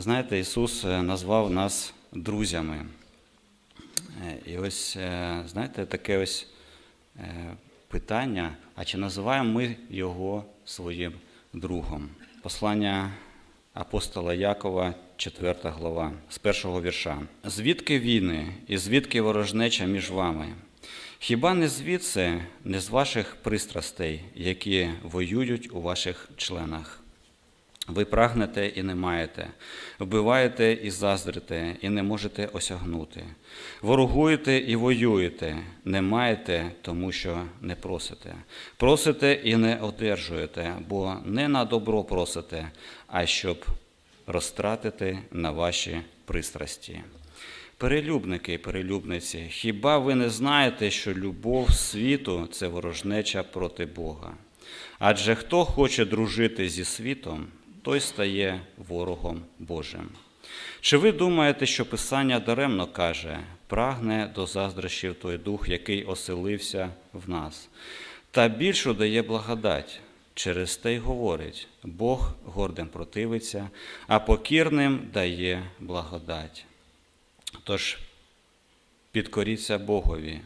Знаєте, Ісус е, назвав нас друзями. Е, І ось, е, знаєте, таке ось питання, а чи називаємо ми Його своїм другом? Послання апостола Якова, 4 глава, з першого вірша. Звідки війни і звідки ворожнеча між вами? Хіба не звідси, не з ваших пристрастей, які воюють у ваших членах? Ви прагнете і не маєте, вбиваєте і заздрите, і не можете осягнути. Ворогуєте і воюєте, не маєте, тому що не просите. Просите і не одержуєте, бо не на добро просите, а щоб розтратити на ваші пристрасті. Перелюбники і перелюбниці, хіба ви не знаєте, що любов світу це ворожнеча проти Бога? Адже хто хоче дружити зі світом, той стає ворогом Божим. Чи ви думаєте, що Писання даремно каже, прагне до заздрощів той дух, який оселився в нас, та більшу дає благодать? Через те й говорить, Бог гордим противиться, а покірним дає благодать. Тож підкоріться Богові,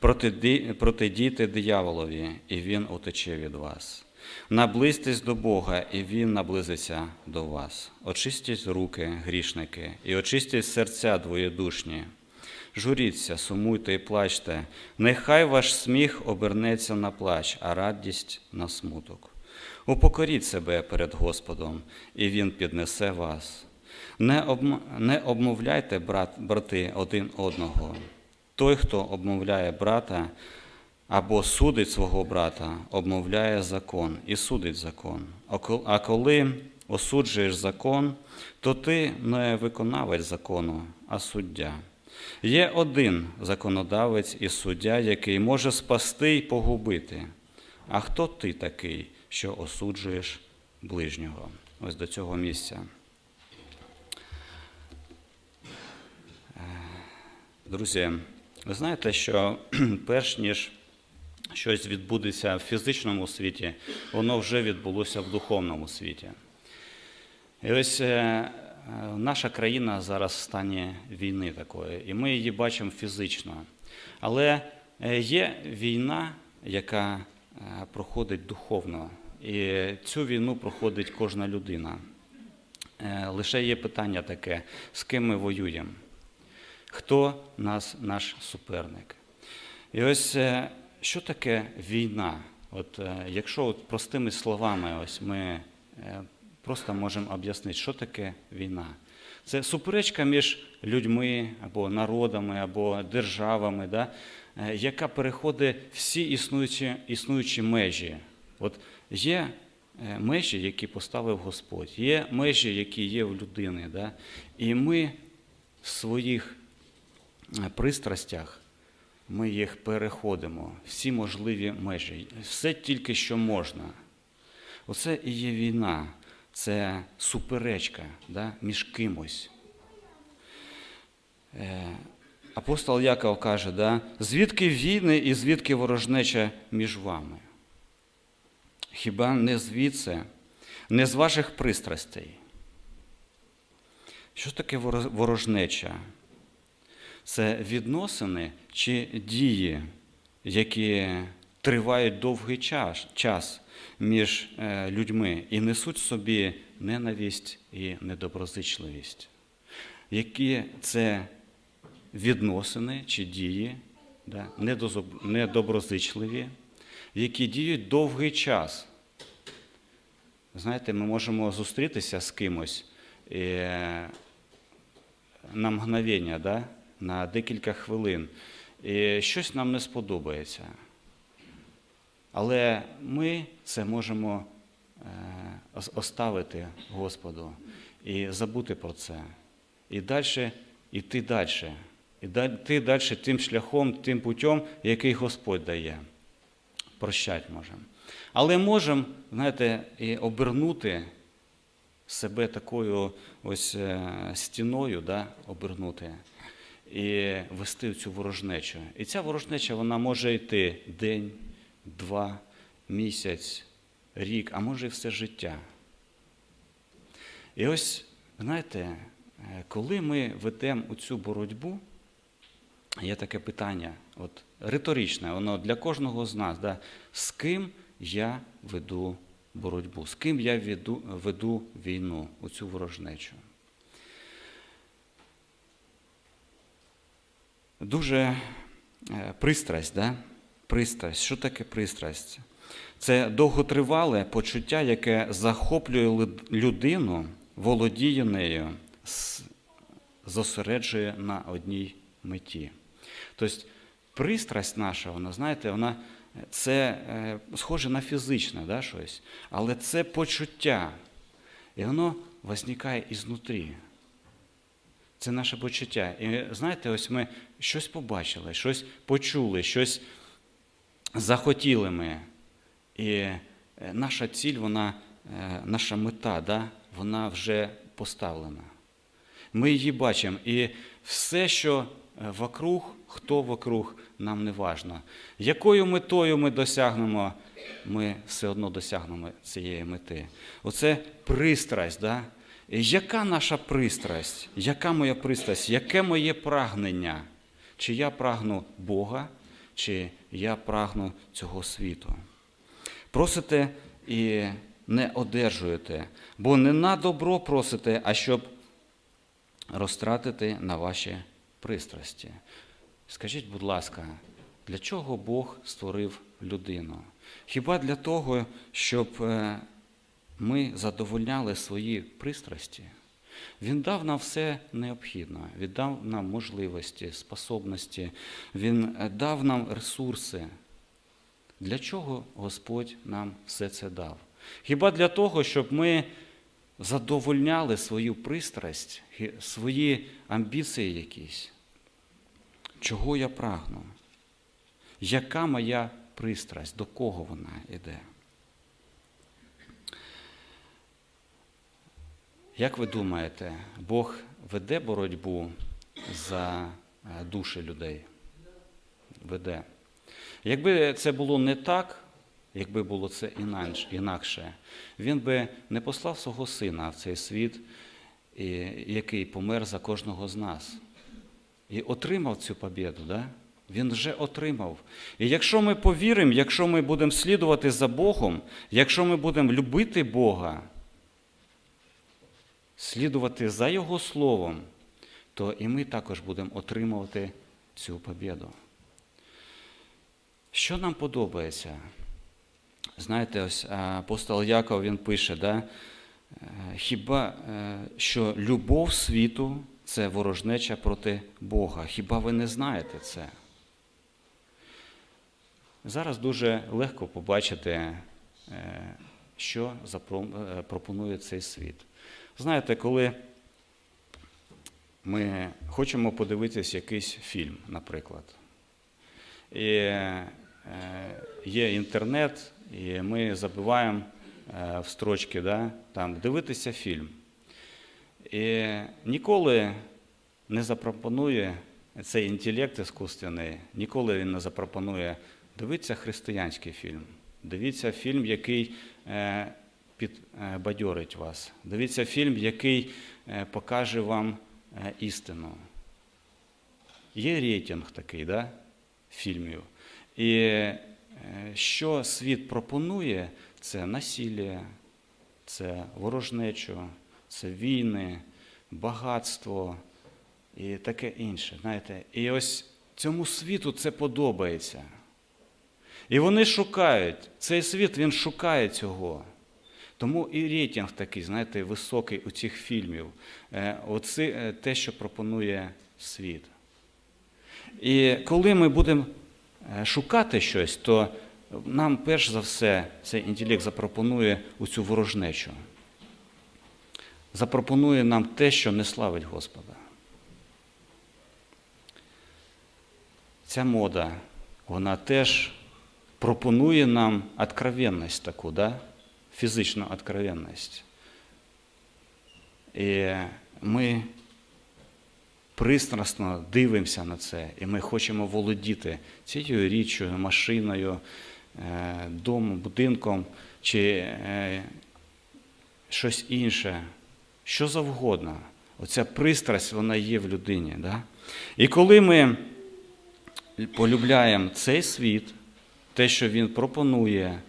протиді- протидійте дияволові, і він утече від вас. Наблизьтесь до Бога, і Він наблизиться до вас. Очистіть руки, грішники, і очистіть серця двоєдушні. Журіться, сумуйте і плачте. Нехай ваш сміх обернеться на плач, а радість на смуток. Упокоріть себе перед Господом, і Він піднесе вас. Не, обм... не обмовляйте, брат, брати, один одного. Той, хто обмовляє брата або судить свого брата, обмовляє закон і судить закон. А коли осуджуєш закон, то ти не виконавець закону, а суддя. Є один законодавець і суддя, який може спасти й погубити. А хто ти такий, що осуджуєш ближнього? Ось до цього місця. Друзі, ви знаєте, що перш ніж щось відбудеться в фізичному світі, воно вже відбулося в духовному світі. І ось е, наша країна зараз в стані війни такої, і ми її бачимо фізично. Але е, є війна, яка е, проходить духовно, і цю війну проходить кожна людина. Лише є питання таке, з ким ми воюємо хто нас, наш суперник. І ось що таке війна? От, е, якщо от простими словами ось ми е, просто можемо об'яснити, що таке війна. Це суперечка між людьми або народами, або державами, да, е, яка переходить всі існуючі, існуючі межі. От є межі, які поставив Господь, є межі, які є в людини. Да, і ми в своїх пристрастях ми їх переходимо, всі можливі межі, все тільки що можна. Оце і є війна, це суперечка да, між кимось. Е, Апостол Яков каже, да, звідки війни і звідки ворожнеча між вами? Хіба не звідси, не з ваших пристрастей? Що таке воро- ворожнеча? Це відносини чи дії, які тривають довгий час, між е, людьми і несуть собі ненависть і недоброзичливість. Які це відносини чи дії, да, недоброзичливі, які діють довгий час. Знаєте, ми можемо зустрітися з кимось і е, на мгновення, да? На декілька хвилин, і щось нам не сподобається. Але ми це можемо е, оставити Господу і забути про це. І далі йти далі. І йти далі тим шляхом, тим путем, який Господь дає. Прощати можемо. Але можемо, знаєте, і обернути себе такою ось е, стіною, да, обернути і вести цю ворожнечу. І ця ворожнеча вона може йти день, два, місяць, рік, а може і все життя. І ось знаєте, е, коли ми ведемо цю боротьбу, є таке питання, от риторичне, воно для кожного з нас, да, з ким я веду боротьбу, з ким я веду, веду війну, у цю ворожнечу. Дуже е, пристрасть, да? пристрасть. Що таке пристрасть? Це довготривале почуття, яке захоплює людину, володіє нею, зосереджує на одній меті. Тобто пристрасть наша, вона, знаєте, вона це е, схоже на фізичне да, щось, але це почуття. І воно виникає ізнутрі. Це наше почуття. І знаєте, ось ми щось побачили, щось почули, щось захотіли ми. І е, наша ціль, вона, е, наша мета, да, вона вже поставлена. Ми її бачимо. І все, що е, вокруг, хто вокруг, нам не важно. Якою метою ми досягнемо, ми все одно досягнемо цієї мети. Оце пристрасть. Да? Яка наша пристрасть? Яка моя пристрасть? Яке моє прагнення? Чи я прагну Бога, чи я прагну цього світу? Просите і не одержуєте, бо не на добро просите, а щоб розтратити на ваші пристрасті. Скажіть, будь ласка, для чого Бог створив людину? Хіба для того, щоб е, ми задовольняли свої пристрасті? Він дав нам все необхідне, він дав нам можливості, способності, Він е, дав нам ресурси. Для чого Господь нам все це дав? Хіба для того, щоб ми задовольняли свою пристрасть, свої амбіції якісь? Чого я прагну? Яка моя пристрасть? До кого вона йде? Як ви думаєте, Бог веде боротьбу за е, душі людей? Веде. Якби це було не так, якби було це інакше, він би не послав свого сина в цей світ, який помер за кожного з нас. І отримав цю побіду, да? Він вже отримав. І якщо ми повіримо, якщо ми будемо слідувати за Богом, якщо ми будемо любити Бога, слідувати за Його Словом, то і ми також будемо отримувати цю побіду. Що нам подобається? Знаєте, ось апостол Яков він пише, да? е, хіба е, що любов світу це ворожнеча проти Бога. Хіба ви не знаєте це? Зараз дуже легко побачити, е, що пропонує цей світ. Знаєте, коли ми хочемо подивитись якийсь фільм, наприклад, і е, є інтернет, і ми забиваємо е, в строчки, да, там, дивитися фільм. І ніколи не запропонує цей інтелект іскусственний, ніколи він не запропонує дивитися християнський фільм. Дивіться фільм, який е, підбадьорить вас. Дивіться фільм, який е, покаже вам е, істину. Є рейтинг такий, да, фільмів. І е, що світ пропонує, це насилля, це ворожнечу, це війни, багатство і таке інше. Знаєте, і ось цьому світу це подобається. І вони шукають, цей світ він шукає цього. Тому і рейтинг такий, знаєте, високий у цих фільмів. Е, Оце е, те, що пропонує світ. І коли ми будемо е, шукати щось, то нам перш за все цей інтелект запропонує у цю ворожнечу. Запропонує нам те, що не славить Господа. Ця мода, вона теж пропонує нам откровенність таку, да? Фізичну откровенність. І ми пристрасно дивимося на це, і ми хочемо володіти цією річчю, машиною, е, домом, будинком чи е, щось інше. що завгодно. Оця пристрасть, вона є в людині. Да? І коли ми полюбляємо цей світ, те, що він пропонує,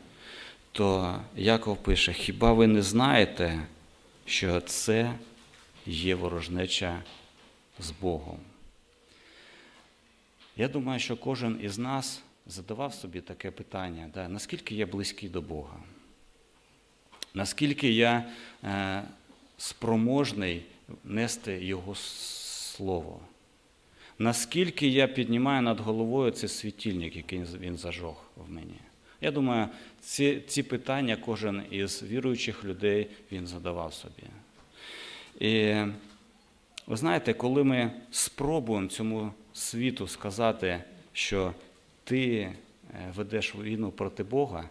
то Яков пише: хіба ви не знаєте, що це є ворожнеча з Богом? Я думаю, що кожен із нас задавав собі таке питання, да, наскільки я близький до Бога? Наскільки я е, спроможний нести Його Слово? Наскільки я піднімаю над головою цей світильник, який він зажог в мені? Я думаю, ці, ці питання кожен із віруючих людей він задавав собі. І ви знаєте, коли ми спробуємо цьому світу сказати, що ти е, ведеш війну проти Бога,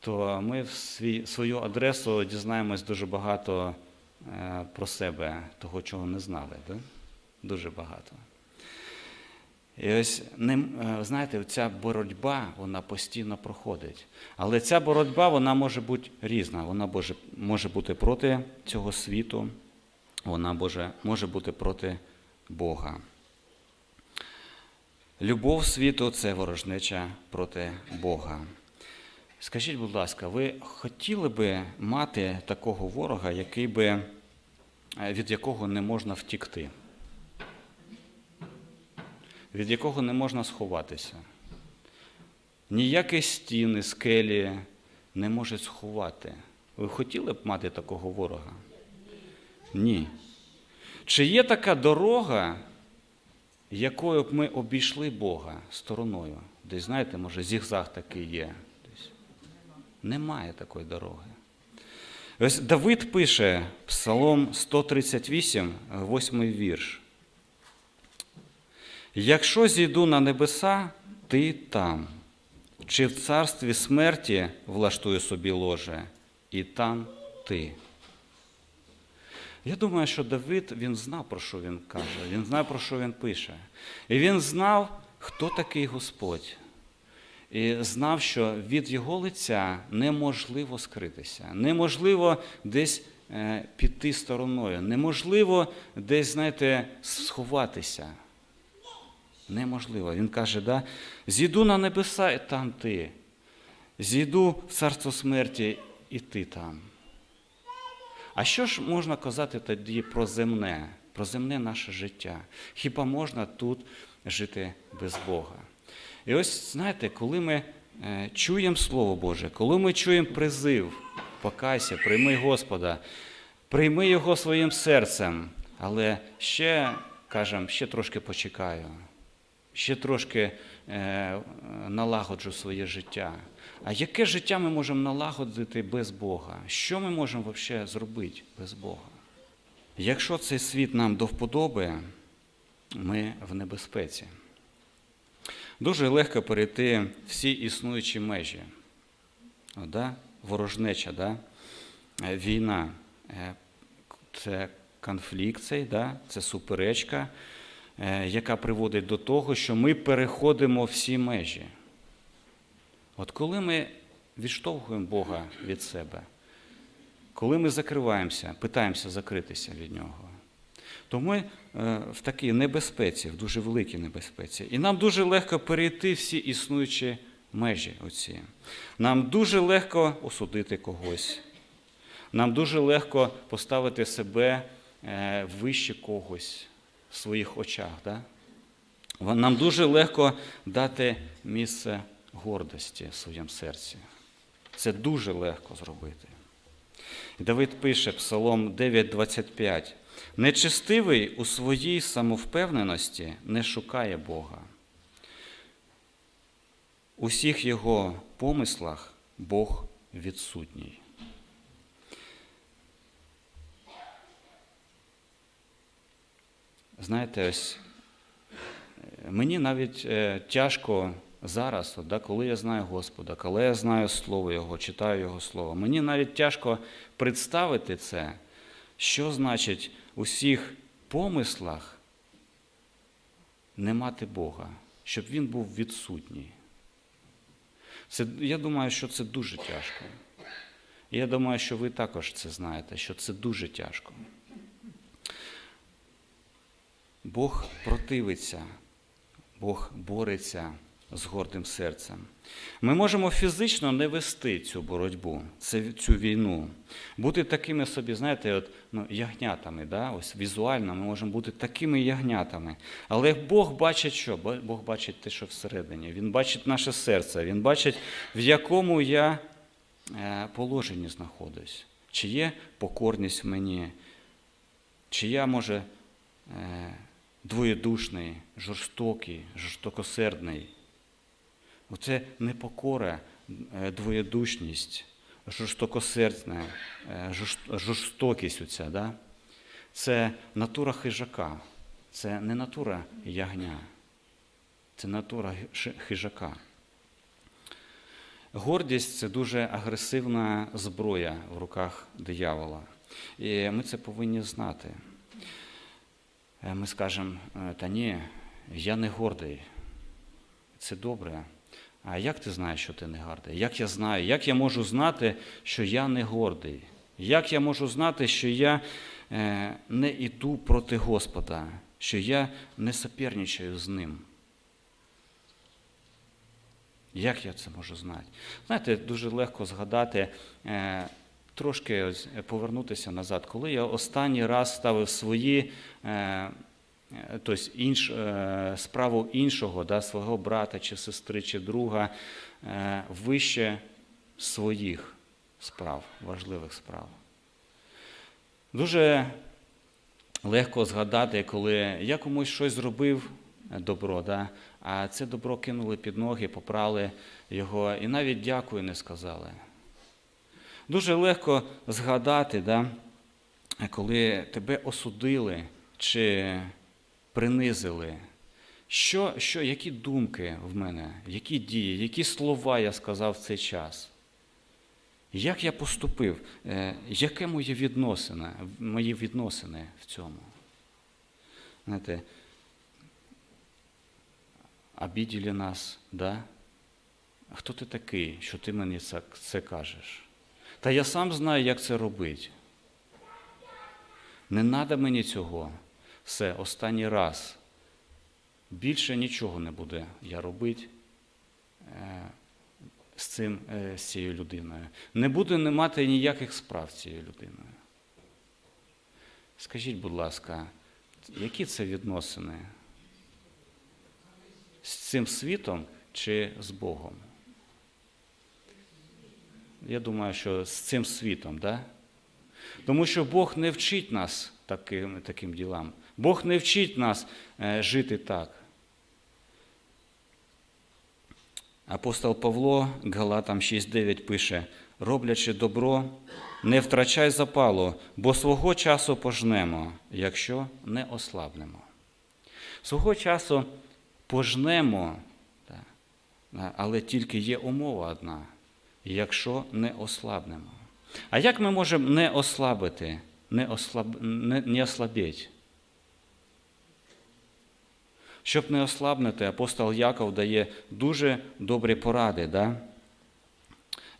то ми в свій, свою адресу дізнаємось дуже багато е, про себе, того, чого не знали. Да? Дуже багато. І ось е, знаєте, ця боротьба вона постійно проходить. Але ця боротьба вона може бути різна. Вона може, бути проти цього світу, вона може, може бути проти Бога. Любов світу це ворожнеча проти Бога. Скажіть, будь ласка, ви хотіли би мати такого ворога, який би, е, від якого не можна втікти? Від якого не можна сховатися. Ніякі стіни, скелі не можуть сховати. Ви хотіли б мати такого ворога? Ні. Чи є така дорога, якою б ми обійшли Бога стороною? Десь, знаєте, може, зігзаг такий є. Немає такої дороги. Ось Давид пише Псалом 138, 8 вірш. Якщо зійду на небеса, ти там, чи в царстві смерті влаштую собі ложе, і там ти. Я думаю, що Давид він знав, про що він каже, він знав, про що він пише. І він знав, хто такий Господь. І знав, що від його лиця неможливо скритися, неможливо десь е, піти стороною, неможливо десь, знаєте, сховатися. Неможливо. Він каже, да? зійду на небеса, і там ти. Зійду в царство смерті, і ти там. А що ж можна казати тоді про земне, про земне наше життя? Хіба можна тут жити без Бога? І ось знаєте, коли ми е, чуємо Слово Боже, коли ми чуємо призив, покайся, прийми Господа, прийми Його своїм серцем, але ще, кажемо, ще трошки почекаю ще трошки е, налагоджу своє життя. А яке життя ми можемо налагодити без Бога? Що ми можемо взагалі зробити без Бога? Якщо цей світ нам до вподоби, ми в небезпеці. Дуже легко перейти всі існуючі межі. О, да? Ворожнеча, да? Е, війна е, це конфлікт, цей, да? це суперечка. Е, яка приводить до того, що ми переходимо всі межі. От коли ми відштовхуємо Бога від себе, коли ми закриваємося, питаємося закритися від Нього, то ми е, в такій небезпеці, в дуже великій небезпеці. І нам дуже легко перейти всі існуючі межі. оці. Нам дуже легко осудити когось. Нам дуже легко поставити себе е, вище когось в своїх очах. Да? Нам дуже легко дати місце гордості в своєму серці. Це дуже легко зробити. Давид пише Псалом 9,25. Нечестивий у своїй самовпевненості не шукає Бога. У всіх його помислах Бог відсутній. Знаєте, ось е, мені навіть е, тяжко зараз, да, коли я знаю Господа, коли я знаю Слово Його, читаю Його Слово, мені навіть тяжко представити це, що значить у всіх помислах не мати Бога, щоб Він був відсутній. Це, Я думаю, що це дуже тяжко. Я думаю, що ви також це знаєте, що це дуже тяжко. Бог противиться, Бог бореться з гордим серцем. Ми можемо фізично не вести цю боротьбу, цю війну, бути такими собі, знаєте, от, ну, ягнятами. Да? Ось візуально ми можемо бути такими ягнятами. Але Бог бачить що? Бог бачить те, що всередині. Він бачить наше серце, Він бачить, в якому я е, положенні знаходжусь. Чи є покорність в мені, чи я, може, е, двоєдушний, жорстокий, жорстокосердний. Оце непокора, е, двоєдушність, жорстокосердна, е, жорстокість оця, да? це натура хижака, це не натура ягня, це натура хижака. Гордість це дуже агресивна зброя в руках диявола. І ми це повинні знати. Е, Ми скажемо, е, та ні, я не гордий. Це добре. А як ти знаєш, що ти не гордий? Як я знаю? Як я можу знати, що я не гордий? Як я можу знати, що я е, не йду проти Господа, що я не соперничаю з ним? Як я це можу знати? Знаєте, дуже легко згадати, трошки ось повернутися назад, коли я останній раз ставив свої, е, е, тобто інш, е, справу іншого, да, свого брата чи сестри, чи друга е, вище своїх справ, важливих справ. Дуже легко згадати, коли я комусь щось зробив е, добро, да, а це добро кинули під ноги, попрали його і навіть дякую не сказали. Дуже легко згадати, да, коли тебе осудили чи принизили. Що, що, які думки в мене, які дії, які слова я сказав в цей час? Як я поступив? Е, Яке моє відносини, мої відносини в цьому? Знаєте, обіділи нас, да? Хто ти такий, що ти мені це, це кажеш? Та я сам знаю, як це робити. Не треба мені цього. Все, останній раз. Більше нічого не буде я робити е, з, цим, е, з цією людиною. Не буду не мати ніяких справ з цією людиною. Скажіть, будь ласка, які це відносини? З цим світом чи з Богом? Я думаю, що з цим світом, да? Тому що Бог не вчить нас таким, таким ділам. Бог не вчить нас е, жити так. Апостол Павло Галатам 6.9 пише: роблячи добро, не втрачай запалу, бо свого часу пожнемо, якщо не ослабнемо. Свого часу пожнемо, але тільки є умова одна, якщо не ослабнемо. А як ми можемо не ослабити, не, ослаб... не, не ослабіть? Щоб не ослабнути, апостол Яков дає дуже добрі поради. Да?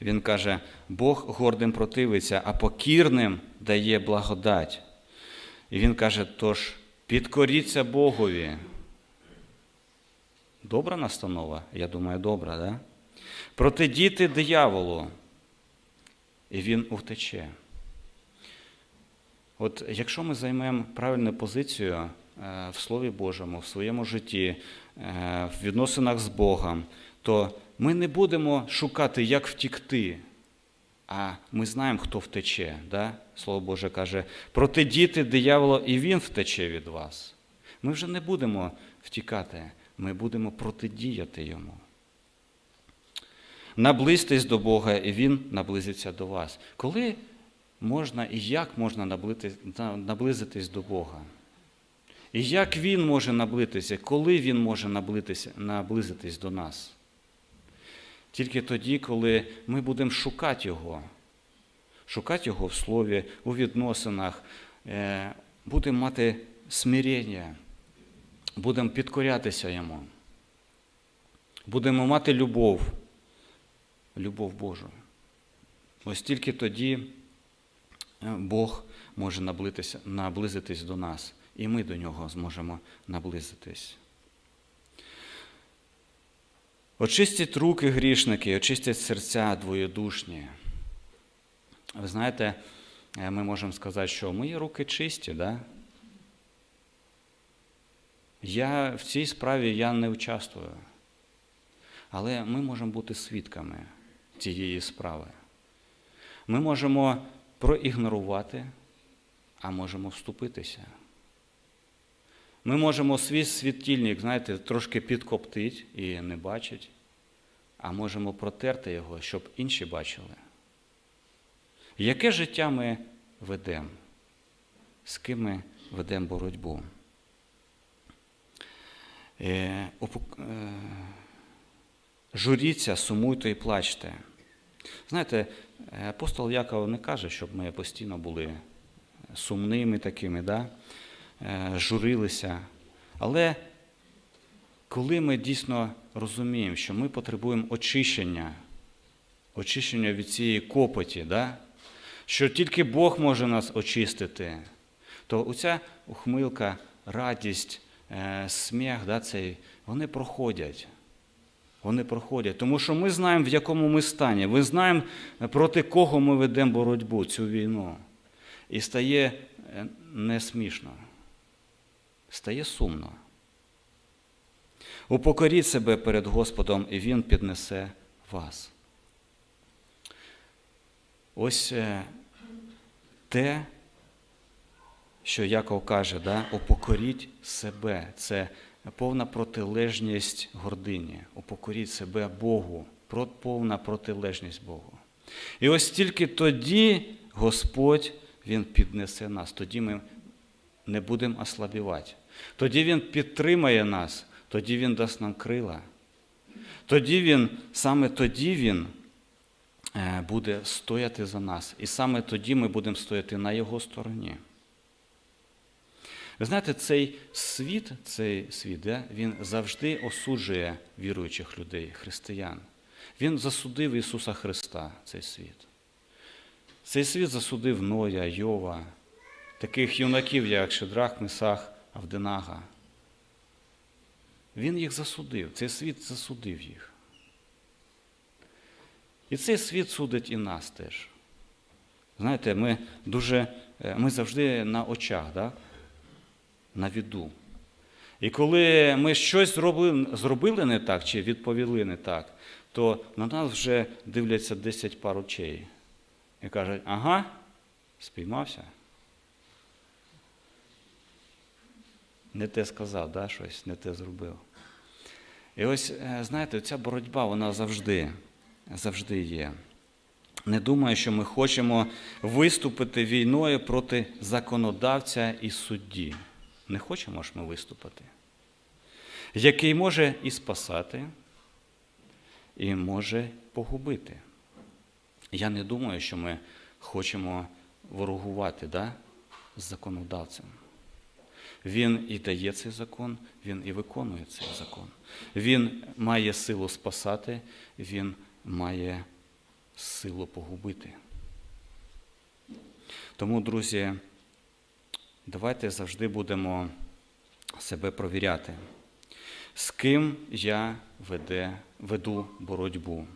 Він каже, Бог гордим противиться, а покірним дає благодать. І він каже, тож підкоріться Богові. Добра настанова? Я думаю, добра, да? Протидіти дияволу, і він утече. От якщо ми займемо правильну позицію е, в Слові Божому, в своєму житті, е, в відносинах з Богом, то ми не будемо шукати, як втікти, а ми знаємо, хто втече. Да? Слово Боже каже, протидіти дияволу, і він втече від вас. Ми вже не будемо втікати, ми будемо протидіяти йому. Наблизьтесь до Бога, і Він наблизиться до вас. Коли можна і як можна наблизитись до Бога? І як Він може наблизитися, коли Він може наблизитись до нас? Тільки тоді, коли ми будемо шукати Його, шукати Його в слові, у відносинах, будемо мати смирення, будемо підкорятися Йому, будемо мати любов любов Божу. Ось тільки тоді Бог може наблизитись до нас. і ми до нього зможемо наблизитись. Очистять руки грішники, очистять серця двоєдушні. Ви знаєте, е, ми можемо сказати, що мої руки чисті, да? Я в цій справі я не участвую. Але ми можемо бути свідками цієї справи. Ми можемо проігнорувати, а можемо вступитися. Ми можемо свій світильник, знаєте, трошки підкоптить і не бачить, а можемо протерти його, щоб інші бачили. Яке життя ми ведемо? З ким ми ведемо боротьбу? Е, е, Журіться, сумуйте і плачте. Знаєте, е, апостол Яков не каже, щоб ми постійно були сумними такими, да? е, журилися. Але коли ми дійсно розуміємо, що ми потребуємо очищення, очищення від цієї копоті, да? що тільки Бог може нас очистити, то оця ухмилка, радість, е, сміх, да, цей, вони проходять. Вони проходять. Тому що ми знаємо, в якому ми стані. Ми знаємо, проти кого ми ведемо боротьбу, цю війну. І стає е, не смішно, стає сумно. Упокоріть себе перед Господом, і Він піднесе вас. Ось е, те, що Яков каже, да? упокоріть себе. Це повна протилежність гордині. Упокоріть себе Богу, повна протилежність Богу. І ось тільки тоді Господь Він піднесе нас, тоді ми не будемо ослабівати. Тоді Він підтримає нас, тоді Він дасть нам крила. Тоді Він, саме тоді Він е, буде стояти за нас. І саме тоді ми будемо стояти на Його стороні. Ви знаєте, цей світ, цей світ, да, він завжди осуджує віруючих людей, християн. Він засудив Ісуса Христа, цей світ. Цей світ засудив Ноя, Йова, таких юнаків, як Шедрах, Месах, Авденага. Він їх засудив, цей світ засудив їх. І цей світ судить і нас теж. Знаєте, ми дуже, е, ми завжди на очах, да? На віду. І коли ми щось зробили, зробили не так чи відповіли не так, то на нас вже дивляться 10 пар очей і кажуть, ага, спіймався. Не те сказав, да, щось, не те зробив. І ось, е, знаєте, ця боротьба, вона завжди, завжди є. Не думаю, що ми хочемо виступити війною проти законодавця і судді. Не хочемо ж ми виступити, який може і спасати, і може погубити. Я не думаю, що ми хочемо ворогувати да, з законодавцем. Він і дає цей закон, він і виконує цей закон. Він має силу спасати, він має силу погубити. Тому, друзі, давайте завжди будемо себе провіряти, з ким я веде, веду боротьбу,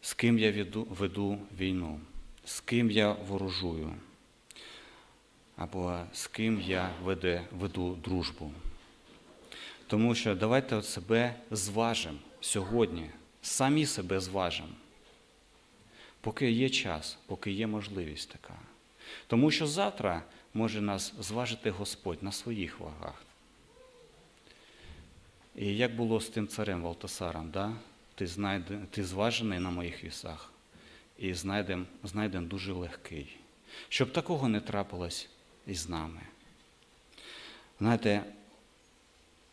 з ким я веду, веду війну, з ким я ворожую, або з ким я веде, веду дружбу. Тому що давайте от себе зважимо сьогодні, самі себе зважимо, поки є час, поки є можливість така. Тому що завтра може нас зважити Господь на своїх вагах. І як було з тим царем Валтасаром, да? ти, знайде, ти зважений на моїх вісах і знайдем, знайден дуже легкий. Щоб такого не трапилось і з нами. Знаєте,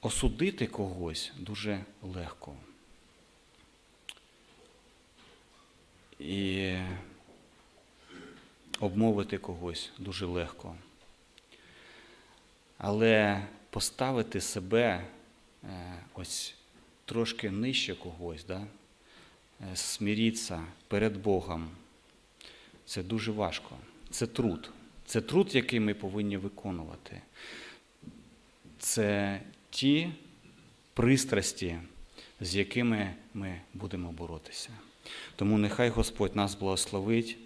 осудити когось дуже легко. І обмовити когось дуже легко. Але поставити себе е, ось трошки нижче когось, да? е, перед Богом, це дуже важко. Це труд. Це труд, який ми повинні виконувати. Це ті пристрасті, з якими ми будемо боротися. Тому нехай Господь нас благословить